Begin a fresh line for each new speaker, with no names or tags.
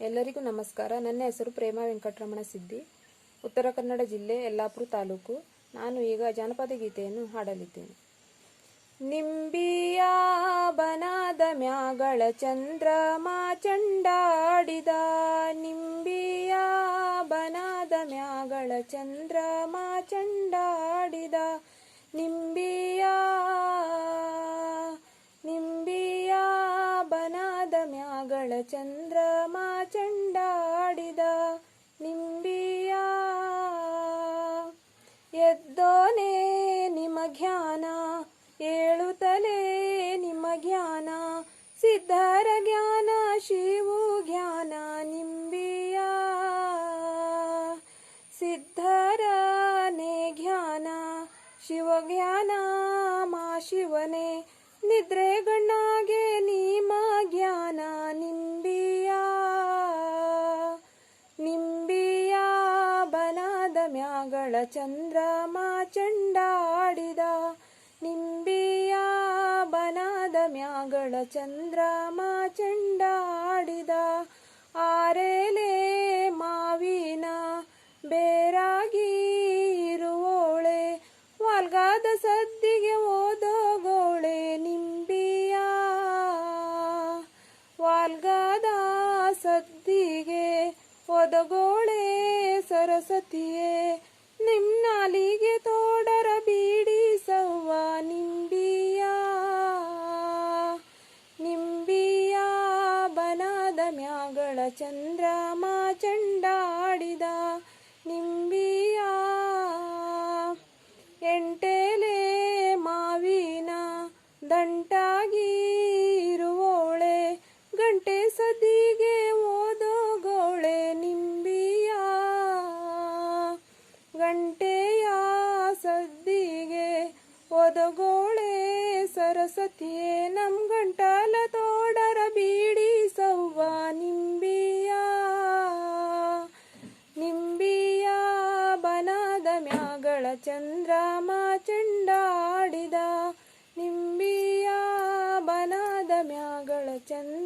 ಎಲ್ಲರಿಗೂ ನಮಸ್ಕಾರ. ನನ್ನ ಹೆಸರು ಪ್ರೇಮ ವೆಂಕಟರಮಣ ಸಿದ್ದಿ ಉತ್ತರ ಕನ್ನಡ ಜಿಲ್ಲೆ ಯಲ್ಲಾಪುರ ತಾಲೂಕು. ನಾನು ಈಗ ಜಾನಪದ ಗೀತೆಯನ್ನು ಹಾಡಲಿದ್ದೇನೆ. ನಿಂಬಿಯ ಬನಾದ ಮ್ಯಾಗಳ ಚಂದ್ರಮಾ ಚಂಡಾಡಿದ. ನಿಂಬಿಯ ಬನಾದ ಮ್ಯಾಗಳ ಚಂದ್ರಮಾ ಚಂಡಾಡಿದ. ನಿಂಬಿಯ ನಿಂಬಿಯ ಬನಾದ ಮ್ಯಾಗಳ ಚಂದ್ರಮ ಸಿದ್ಧರ ಜ್ಞಾನ ಶಿವು ಜ್ಞಾನ ನಿಂಬಿಯ. ಸಿದ್ಧರನೇ ಜ್ಞಾನ ಶಿವಜ್ಞಾನ ಮಾ ಶಿವನೇ. ನಿದ್ರೆ ಗಣ್ಣಾಗೆ ನಿಮ್ಮ ಜ್ಞಾನ ನಿಂಬಿಯ. ನಿಂಬಿಯ ಬನದ ಮ್ಯಾಗಳ ಚಂದ್ರಮಾ ಚಂಡಾಡಿದ ಮ್ಯಾಗಳ ಚಂದ್ರಮ ಚಂಡಾಡಿದ ಆರೇಲೆ ಮಾವಿನ ಬೇರಾಗಿ ಇರುವೋಳೆ, ವಾಲ್ಗಾದ ಸದ್ದಿಗೆ ಓದೋಗೋಳೆ ನಿಂಬಿಯ. ವಾಲ್ಗಾದ ಸದ್ದಿಗೆ ಒದಗೋಳೆ ಸರಸ್ವತಿಯೇ, ನಿಮ್ನಾಲಿಗೆ ಚಂದ್ರಮ ಚಂಡಾಡಿದ ನಿಂಬಿಯ. ಎಂಟೆಲೆ ಮಾವಿನ ದಂಟಾಗಿ ಇರುವೋಳೆ ಗಂಟೆ ಸದಿಗೆ ಓದೋಗೋಳೆ ನಿಂಬಿಯ. ಗಂಟೆಯ ಸದ್ದಿಗೆ ಒದಗೋಳೆ ಸರಸ್ವತಿಯೇ ನಮ್ ಗಂಟಲ ತೋಡರ ಬೀಡಿಸವ್ವ ನಿಂಬಿಯ ಮ್ಯಾಗಳ ಚಂದ್ರಮ ಚಂಡಾಡಿದ ನಿಂಬಿಯ ಬನದ ಮ್ಯಾಗಳ ಚಂದ್ರ